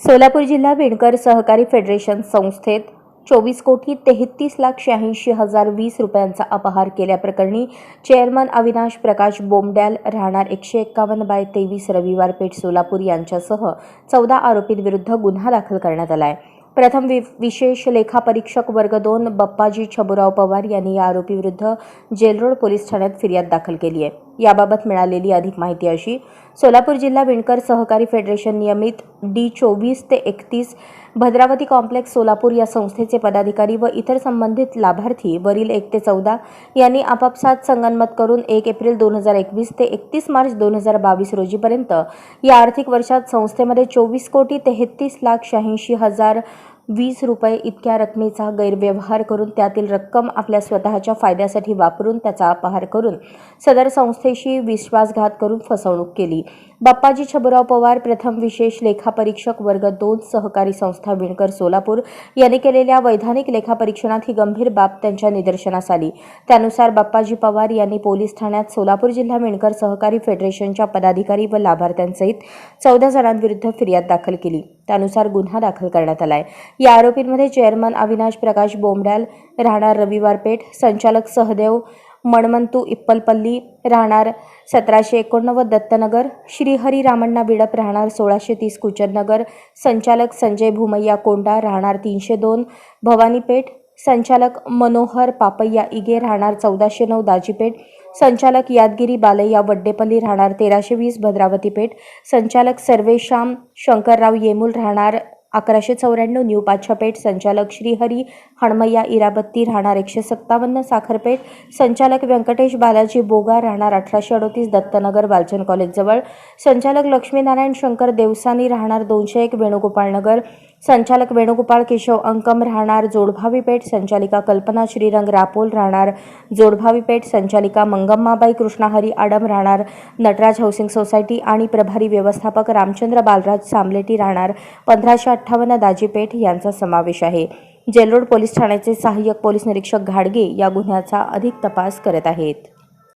सोलापूर जिल्हा विणकर सहकारी फेडरेशन संस्थेत चोवीस कोटी तेहतीस लाख शहाऐंशी हजार वीस रुपयांचा अपहार केल्याप्रकरणी चेअरमन अविनाश प्रकाश बोमड्याल राहणार एकशे एक्कावन्न बाय तेवीस रविवार पेठ सोलापूर यांच्यासह चौदा आरोपींविरुद्ध गुन्हा दाखल करण्यात आला आहे प्रथम वि विशेष लेखापरीक्षक वर्ग दोन बप्पाजी छबुराव पवार यांनी या आरोपीविरुद्ध जेलरोड पोलीस ठाण्यात फिर्याद दाखल केली आहे. याबाबत मिळालेली अधिक माहिती अशी. सोलापूर जिल्हा विणकर सहकारी फेडरेशन नियमित डी चोवीस ते एकतीस भद्रावती कॉम्प्लेक्स सोलापूर या संस्थेचे पदाधिकारी व इतर संबंधित लाभार्थी वरील एक ते चौदा यांनी आपापसात संगनमत करून एक एप्रिल दोन हजार एकवीस ते एकतीस मार्च दोन हजार बावीस रोजीपर्यंत या आर्थिक वर्षात संस्थेमध्ये चोवीस कोटी तेहतीस लाख शहाऐंशी हजार वीस रुपये इतक्या रकमेचा गैरव्यवहार करून त्यातील रक्कम आपल्या स्वतःच्या फायद्यासाठी वापरून त्याचा अपहार करून सदर संस्थेशी विश्वासघात करून फसवणूक केली. बाप्पाजी छबुराव पवार प्रथम विशेष लेखापरीक्षक वर्ग दोन सहकारी संस्था विणकर सोलापूर यांनी केलेल्या वैधानिक लेखापरीक्षणात ही गंभीर बाब त्यांच्या निदर्शनास आली. त्यानुसार बाप्पाजी पवार यांनी पोलीस ठाण्यात सोलापूर जिल्हा विणकर सहकारी फेडरेशनच्या पदाधिकारी व लाभार्थ्यांसहित चौदा जणांविरुद्ध फिर्याद दाखल केली. त्यानुसार गुन्हा दाखल करण्यात आला आहे या आरोपींमध्ये चेअरमन अविनाश प्रकाश बोमड्याल राहणार रविवार पेठ संचालक सहदेव मणमंतू इप्पलपल्ली राहणार सतराशे एकोणनव्वद दत्तनगर श्रीहरी रामण्णा बिडप राहणार सोळाशे तीस कुचननगर संचालक संजय भूमय्या कोंडा राहणार तीनशे दोन भवानीपेठ संचालक मनोहर पापय्या इगे राहणार चौदाशे नऊ दाजीपेठ संचालक यादगिरी बालय्या वड्डेपल्ली राहणार तेराशे वीस भद्रावती पेठ. संचालक सर्वेश्याम शंकरराव येमूल राहणार अकराशे चौऱ्याण्णव न्यू पाच्छापेठ संचालक श्रीहरी हणमय्या इराबत्ती राहणार एकशे सत्तावन्न साखरपेठ संचालक व्यंकटेश बालाजी बोगा राहणार अठराशे अडोतीस दत्तनगर बालचंद कॉलेजजवळ. संचालक लक्ष्मीनारायण शंकर देवसानी राहणार दोनशे एक वेणुगोपाळनगर संचालक वेणुगोपाळ केशव अंकम राहणार जोडभावी पेठ संचालिका कल्पना श्रीरंग रापोल राहणार जोडभावी पेठ संचालिका मंगम्माबाई कृष्णाहरी आडम राहणार नटराज हाऊसिंग सोसायटी आणि प्रभारी व्यवस्थापक रामचंद्र बालराज सामलेटी राहणार पंधराशे अठ्ठावन्न दाजीपेठ यांचा समावेश आहे. जेलरोड पोलीस ठाण्याचे सहाय्यक पोलीस निरीक्षक घाडगे या गुन्ह्याचा अधिक तपास करत आहेत.